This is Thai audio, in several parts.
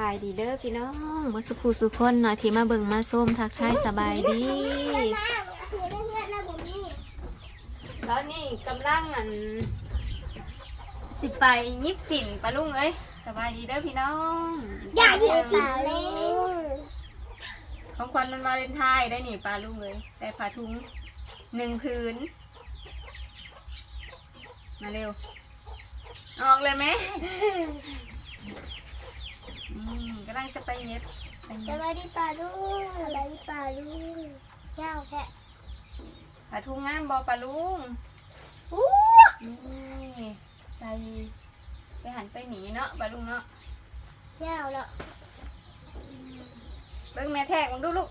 บายดีเด้อพี่น้องมาสุภูสุคนหน่อยที่มาเบิ่งมาส้มทักทายสบายดีตอนนี้กำลังอันสิไปยิบสินปะลุงเอ้ยสบายดีเด้อพี่น้องอยากยิงสาวเล่นของขวัญมันวาเลนไทน์ได้นี่ปลาลุงเอ้ยแต่ผ้าถุงหนึ่งผืนมาเร็ว ออกเลยไหม นี่กำลังจะไปเย็บไปสเย็บวัสดีป่าลุงสวัสดีป่าลุงยาวแค่ผ้าถุงงามบอปลาลุงอู้นี่ใส่ไปหันไปหนีเนาะปลาลุงเนาะยาวเนาะเบิ่งแม่แทกมึงดูลูก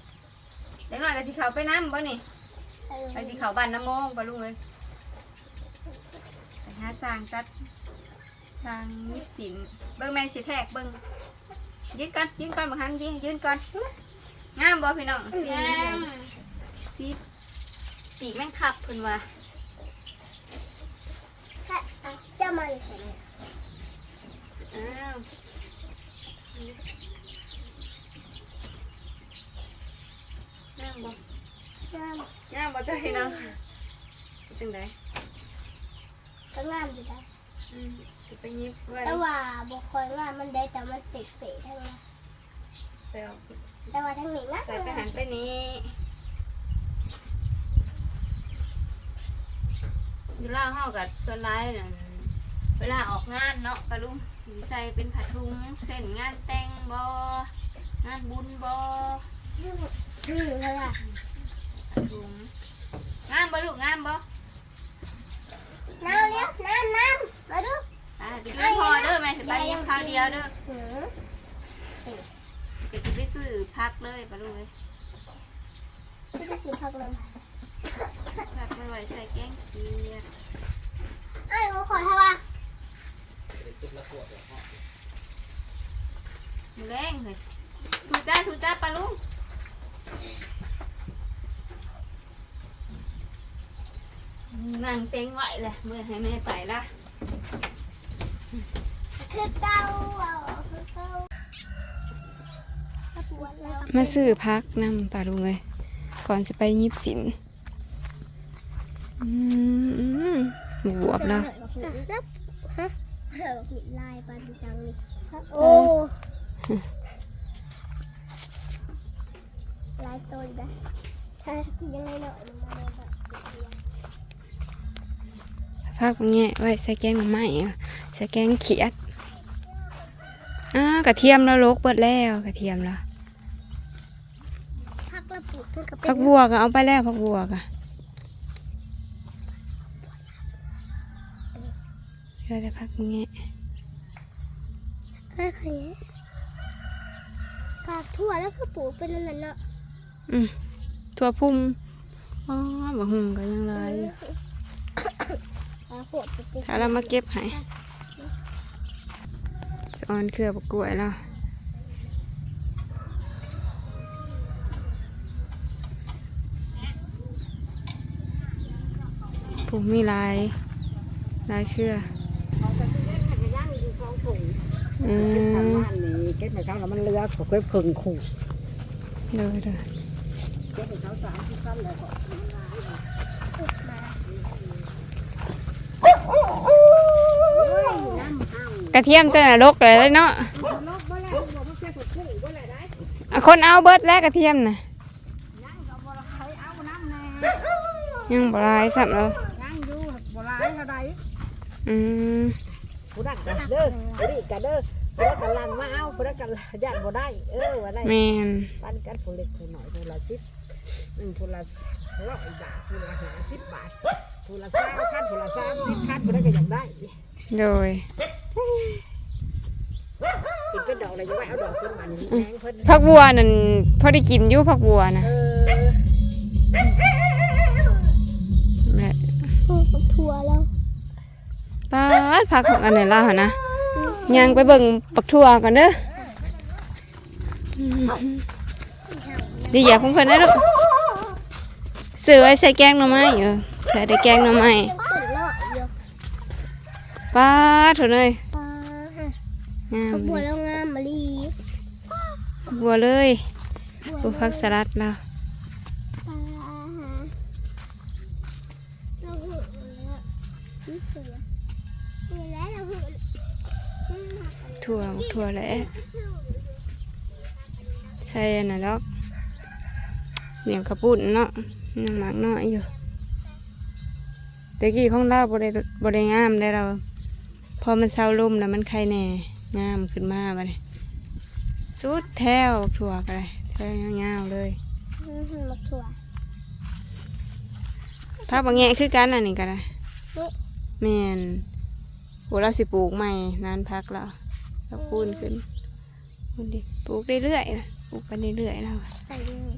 เดี๋ยวหน่อยก็สิเขาไปน้ำบ่นี่ไปสิเขาบ้านน้ำโมงปลาลุงเลยไปหาสร้างตัดสร้างยิบสินเบิ่งแม่สิแทกเบิ่ง ยืนก่อนยืนก่อนบังคันยืนยืนก่อนงามบ่พี่น้องสีสีปีกแม่งขับเพิ่นว่าค่ะอะเจ้ามาเลยสิเนี่ยอ้าวงามบ่งามงามบ่จ้ะพี่น้องจังไดก็งามอยู่ได้อืม สิไปยิบไว้แต่ว่าบุคคลงามมันได้แต่มันเตกเสทั้งนั้นไปเอาแต่ว่าทั้งนี้นะใส่ไปหันไปนี้อยู่ล่างเฮากับส่วนร้ายนั่นเวลาออกงานเนาะปะลุงสิใส่เป็นผ้าถุงเส้นงานแต่งบ่งานบุญบ่อืมเลยอะผ้าถุงงามบ่ลูกงามบ่ น้ำเลี้ยน้ำน้ำมาดู อ่าสิไปพอเด้อแม่สิไปยิบคราวเดียวเด้อหือเดี๋ยวสิไปซื้อพักเลยปะลุงเลยที่จะสีพักลงพักไม่ไหวใส่แกงเขียดไอ้บุคคลทว่าแรงเลยทูจ้าทูจ้าปลาลุงนั่งเต็งไหวเลยเมื่อให้แม่ไปละ คือเก้าเอาคือเก้าถ้าปวดแล้วมาซื้อพักนำปลาลุงเลยก่อนจะไปยิบสินอืมบวบแล้วแล้วฮะเออมีลายปลาดิจังนี่โอ้ลายตัวอีกนะถ้ายังไงหน่อยมันมาเลยแบบพักเงี้ยไว้ใส่แกงหน่อไม้อะใส่แกงเขียด อ่ากระเทียมแล้วลกเปิดแล้วกระเทียมแล้วพักแล้วปลูกเพื่อกับพักบัวก็เอาไปแล้วพักบัวก็เดี๋ยวได้พักเงี้ยอะไรคะเนี่ยผักถั่วแล้วก็ปลูกเป็นนั่นน่ะเนาะอืมถั่วพุ่มอ๋อบ่หุงก็ยังไรอยู่เอาปวดไปติดถ้าเรามาเก็บให้จะ ออนเครือปกล้วยแล้วผูมีลาย ลายเครือเขาจะเห้ย่างอยู่สองถุงอืเก็บมทำบ้านเก็บให้เขาแล้วมันเลือกเขาเคยพึ่งขู่เดี๋ยเดี๋ยเก็บให้เขาสามที่ขั้นเลยเขา น้ำห้าว กระเทียมเจอลกเลยเนาะนกบ่แล้วบ่มันแค่สุดคู่บ่แล้วได้อะคนเอาเบิดแล้วกระเทียมน่ะย่างก็บ่ละใครเอาน้ำแน่ยังบ่ลายสับแล้วย่างอยู่บ่ร้ายเท่าใดอืมผู้นั้นก็เด้อผู้นี้ก็เด้อผู้นั้นก็ลังมาเอาผู้นั้นก็ย่านบ่ได้ เออว่าได้แมนปันกันผู้เล็กผู้น้อยผู้ละสิบอืมผู้ละร้อยบาทผู้ละห้าสิบบาทผู้ละสามคันผู้ละสามสิบคันผู้นั้นก็อยากได้ โดย กินเป็นดอกอะไรจะไว้เอาดอกเป็นมันแพงเพิ่นผักบัวนั่นพอได้กินอยู่ผักบัวนะเออแม่ปลูกผักถั่วแล้วป้าดผักของอันไหนล่ะหั่นนะยังไปเบิ่งปักทั่วก่อนเด้ออืมดีอย่าพุ่งเพิ่นได้ลูกซื้อไว้ใส่แกงหน่อไม้เออเผื่อได้แกงหน่อไม้ ยังตื่นเลาะอยู่ ป้าดเถอะเลยปลาฮะ งามผักบัวเลยแล้วงามมะลิบัวเลยบัวพักสลัดเราปลาหาเราหูแล้วนี่เสือนี่แล้วเราหูถั่วถั่วแหละใส่อันน่ะดอกเหนียวกระปุ่นเนาะยังหมากน้อยอยู่แตะกี้ของเราบริบริงามได้เรา พอมันเศร้าลมแล้วมันใครแน่ งามขึ้นมาไปเลยสุดแถวถั่วกันเลยแถวยาวๆเลยมักถั่วพักบางแง่คือกันอันนี้กันเลยนี่แม่นโหเราสิปลูกใหม่นานพักแล้วเราคูนขึ้นคูนดิปลูกเรื่อยๆนะปลูกไปเรื่อยๆแล้วใส่เลย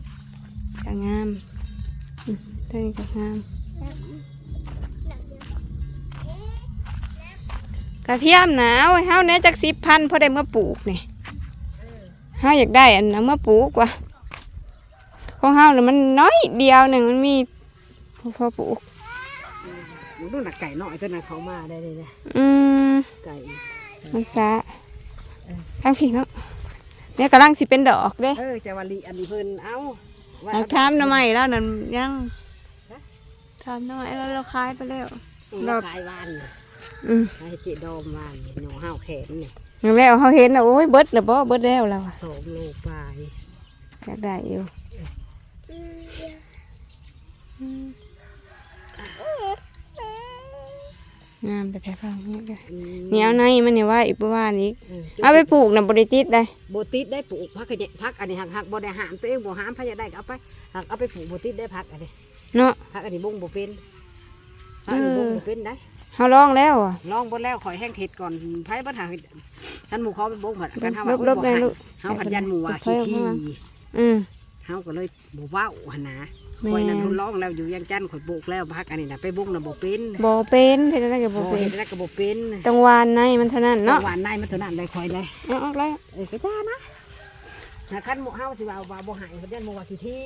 ก็งามอืมตัวนี้ก็งาม กระเทียมหนาวเฮาเนี่ยจากสิบพันพอได้เมื่อปลูกนี่เฮาอยากได้อันนั้นเมื่อปลูกว่ะของเฮาเนี่ยมันน้อยเดียวหนึ่งมันมีพอปลูกมันดูหนักไก่หน่อยตัวนั้นเขามาได้เลยนะอืมไก่มันซะข้างพี่เนาะเนี่ยกำลังสิเป็นดอกเด้เออจะวาลีอันนี้เพิ่นเอาว่าเราทำหน่อไม้แล้วนั่นยังทำหน่อไม้แล้วเราขายไปแล้วเราขายวาน อืมให้เจดอมวานหนูห้าวแขนเนี่ยแล้วเขาเห็นแล้วโอ้ยเบิดแล้วบ่เบิดแล้วเราอะสองโลปลายอยากได้อยู่งามแต่แถวฟังนี่ก็เหนียวในมันเนี่ยว่าอีกบ่ว่าอีกเออเอาไปปลูกน่ะบริจิตได้ โบติดได้ปลูกพักกันเนี่ยพักอันนี้หักหักบ่ได้หามตัวเองบ่หามพะอยากได้ก็เอาไปหักเอาไปปลูกโบติดได้พักอันนี้เนาะ พักอันนี้บ่งบ่เป็นพักอันนี้บ่งบ่เป็นได้ เฮาลองแล้วอะ ลองบ่แล้วข่อยแห้งเห็ดก่อนไผบ่ทางท่านหมู่เขาไปบ่งผัดกันเฮาลว่าบลบได้ลูกเฮาผัดยันหมู่ว่าถอยขี้ออกที่มาอืมเฮาก็เลยบ่เว้าหั่นนะแม่ข่อยนั้นทดลองแล้วอยู่ยังจันทน์ข่อยปลูกแล้วพักอันนี้น่ะไปบ่งน่ะบ่เป็นบ่เป็นเฮ็ดได้ก็บ่บ่เป็เห็นดแล้วก็บ่เป็นต้องหวานในมันเท่านั้นเนาะหวานในมันเท่านั้นได้ข่อยเลยเอาออกแล้วเออก็จ้านะถ้าคันหมู่เฮาสิว่าว่าบ่ใหายเพิ่นยันหมู่ว่าขี้ที่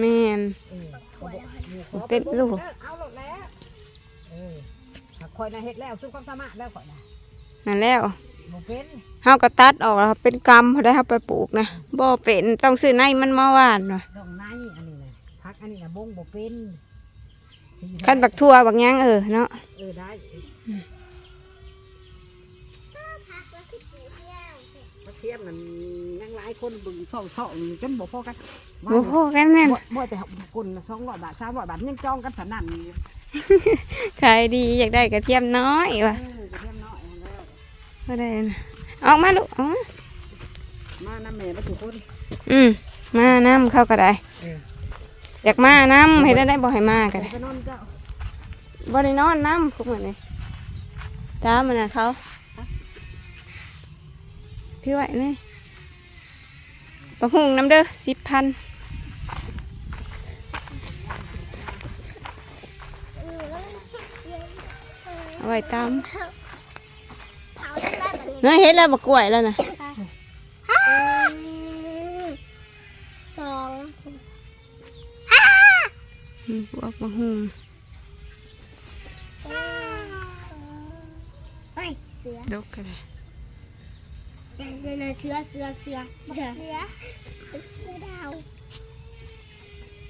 แม่นเออบ่บ่หมู่ขอเป็นลูกเอาหลดแล้วเออ ถ้าข่อยน่ะเฮ็ดแล้วสุดความสามารถแล้วข่อยน่ะนั่นแล้วบ่เป็นเฮาก็ตัดออกแล้วครับเป็นกรรมพอได้เฮาไปปลูกนะบ่เป็นต้องซื้อในมันมาหวานว่ะดอกในอันนี้น่ะพักอันนี้น่ะบ่งบ่เป็นคันบักทั่วบักหยังเออเนาะเออได้พักแล้วคือปูย่างมาเทียมนั่นยังหลายคนเบึงส่องๆจนบ่พอกันโอ้โหกันแน่นบ่บ่แต่คนละ200บาท300บาทยังจองกันสนั่นอยู่ ขายดีอยากได้กระเทียมน้อยว่ะเออกระเทียมน้อยนั่นแล้วบ่ได้นะออกมาลูกอ๋อมาน้ำแม่บ่ทุกคนอืมมาน้ำเข้าก็ได้เอออยากมาน้ำให้ได้ได้บ่ให้มาก็ได้ไปนอนเจ้าบ่ได้นอนน้ำพวกมันนี่จ้ามันน่ะเขาพี่ไหวนี่ประหุงน้ำเด้อสิบพัน เอาไว้ตามเผาได้แบบนี้เนื้อเห็ดแล้วบักกล้วยแล้วนะสองอืมบวกประหุงเฮ้ยเสือดกกันเลยเสือเสือเสือเสือเสือเสือเสือดาว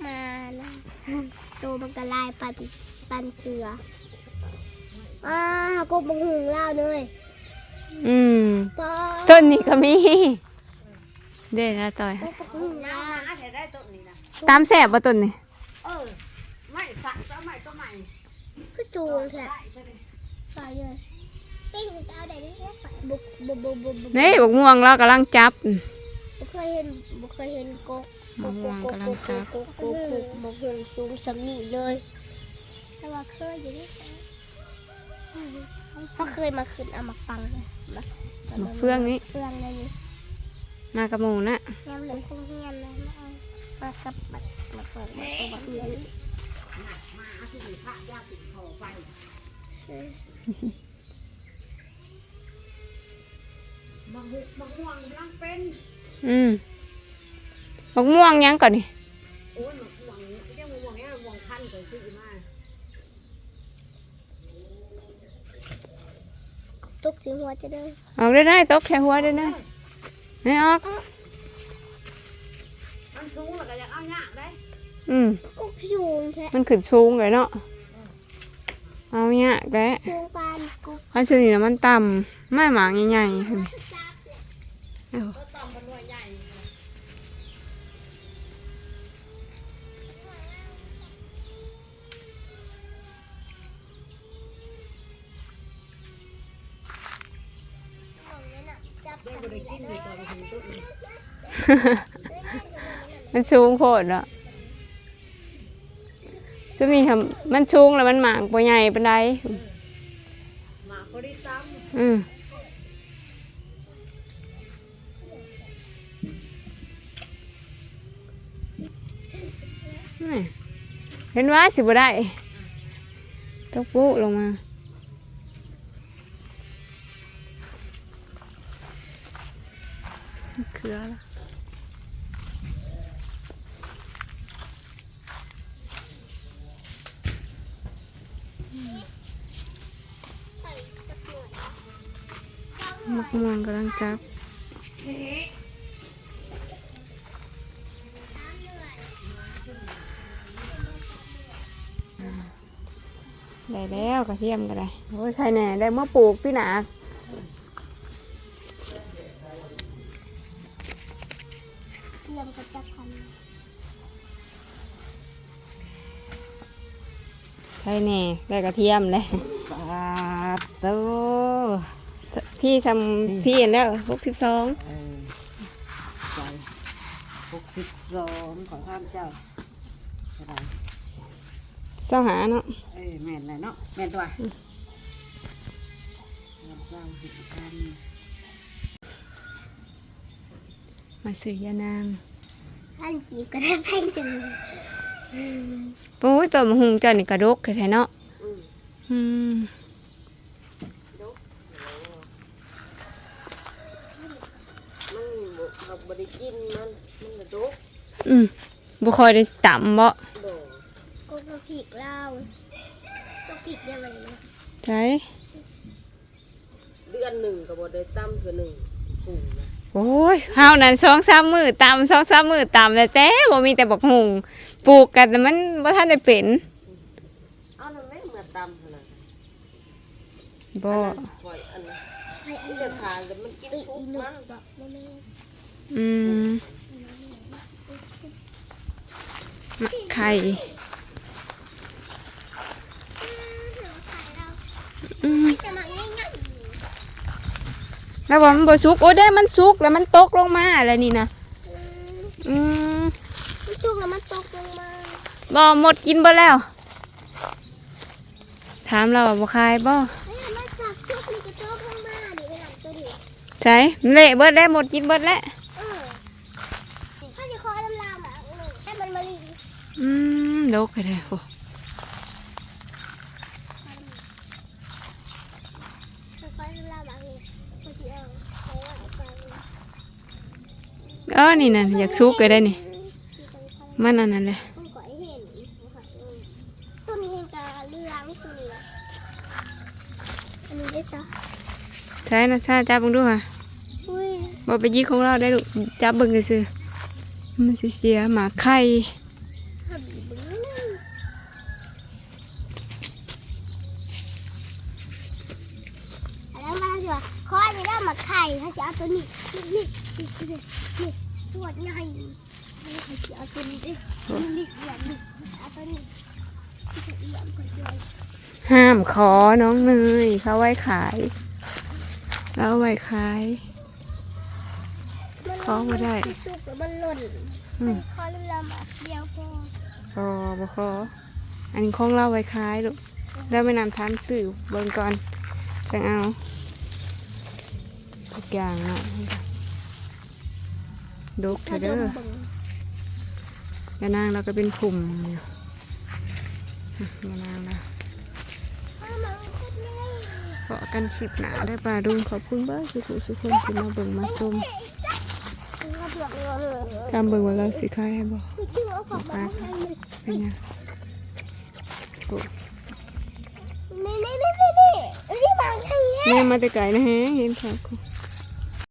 มานะตัวมันกระลายปันปันเสือ อ่ากูบังหุงเล่าเลยอืม ปอต้นนี้ก็มี เด้ละต่อยกูบังหุงเล่าหาเห็ดได้ต้นนี้นะตามแสบบ่ต้นนี่เออไม่สักก็ไม่ก็ไม่คือสูงแท้ฝ่ายเลยปิ้งเอาได้ดิบุกบุกบุกบุกบุกนี่บักม่วงเรากำลังจับบุเคยเห็นบุเคยเห็นกกมะม่วงกำลังจับ กกกกกกมะม่วงสูงสำนีเลยแต่ว่าเคยอยู่นี่ เขาเคยมาขึ้นเอามาฟังเลยมาบักเฟืองนี้ เฟืองเลยนี่มากับหมูนะยำเหลืองคงเงียนเลยมาเอามากับบัดมาเปิดมาตัวบัดเงียนมาที่นี่พระยาติดคอไปบางหุบบางห่วงกำลังเป็นอืมบักม่วงหยังก่อนนี่ โอ้ยบางห่วงเรียกบางห่วงเนี่ยห่วงพันเคยซื้อมา ตุกสีหัวจะเด้อออกได้ได้ตกแค่หัวได้ได้ไม่ออกมันสูงแล้วก็อยากเอายากได้อืมกุกสูงแท้มันขึ้นสูงเลยเนาะเอาเนี่ยแกะสูงปานกุกอันชื่อนี่นะมันต่ำไม่หมางใหญ่ๆเห็นไหม มันสูงโคตรเนาะจะมีทำมันสูงแล้วมันหมางปใหญ่เป็นไรหมาพอดีซ้อืมนี่เห็นว่าสิบ่ได้ตกปุ๊ลงมา อละมะม่วงกำลังจับได้แล้วกระเทียมก็ได้ โอ้ยใครแน่ได้เมื่อปลูกพี่หนา ใครแหน่ได้กระเทียมเลยำปาดโตที่ทำที่แล้วหกสิบสองเออใจหกสิบสองของท่านเจ้าเท่าไหร่เศร้าหาเนาะเอ้ยแม่นเลยเนาะแม่นตัวเราสร้างสิบพันมาซื้อยานางท่านจีบก็ได้แพ่งกันโอ้ย ตัวมะฮุงเจ้านี่กระดกแท้ๆเนาะอืมอืมมันบ่เราบริกินมันมันกระดกอืมบุคอยได้ต่ำบ่ดอกกุกกระผิกเราก็ผิดยังไงนะใช่เดือนหนึ่งกับบได้ตั้มคือหนึ่งถุงนะ โอ้ยเฮานั่นสองสามมือต่ำสองสามมือต่ำแต่แต่บ่มีแต่บักฮุงปลูกกันแต่มันบ่ทันได้เป็นเอานั่นแม่เมื่อตั้มขนาดนั้นบ่ปล่อยอันนั้นให้อันที่เดีจะยวทานแต่มันกินอีทุกอีหนุ่มัมนบอกว่าแม่อืมมะไข่อืมจะมาง่าย แล้วว่ามันบ่สุกโอ้ได้มันสุกแล้วมันตกลงมาแล้วนี่นะอืมๆมันชุกแล้วมันตกลงมาบ่หมดกินบ่แล้ว ถามเราว่าบ่คายบ่เฮ้ยมันจากชุกนี่ก็ตกลงมาดิไปหลังตัวดิใช่มันเละเบิดแล้วหมดกินเบิดแล้วเออถ้าจะคอลำลามอะเออให้มันมาลีอืมดกก็ได้โอ้ คอยลำลามอะนี่พอดีเอาใส่ไว้ไป เออนี่น่ะอยากซุกก็ได้นี่มันอันนั้นแหละมันก็เห็นตัวนี้เห็นกาเรื่องตัวนี้ละอันนี้ได้จ้ะใช่นะชาจับบังดูค่ะอุ้ยบ่ไปยิกของเราได้ลูกจับเบิ่งซื่อมันสิเสียหมาไข่ ทำบึ้งนึงแล้วมาสิว่าคอยจะได้มาไข่ถ้าจะเอาตัวนี้นี่นี่นี่นี่ตัวใหญ่นี่ เขาจะเอาตัวนี้ดินี่เหลี่ยมนี่เอาตัวนี้เหลี่ยมคนสวยห้ามขอน้องเนยเขาไว้ขายแล้วเอาไว้ขาย ขอบ่ได้ มันสุกแล้วมันหล่นอืมขอเรือมาเดียวพอขอบ่ขออันนี้ของเราไว้ขายลูกแล้วไม่นำทานสื่อเบิ่งก่อนจังเอาทุกอย่างเนาะดกเถอะเด้อบิ่ง ยานางเราก็เป็นขุมอยู่ยานางนะเอามาขึ้นเลยเพาะกันคลิปหนาได้ป่าดุงขอบคุณเบ้อสุขุสุขคนที่มาเบิ่งมาชมเอาเปลือกเบิ่งว่าเราสิขายให้บอดึงเอาเป็นยังนี่นี่นี่นี่นี่นี่บางทีแม่มาแต่ไกลนะฮะเห็นค่ะกู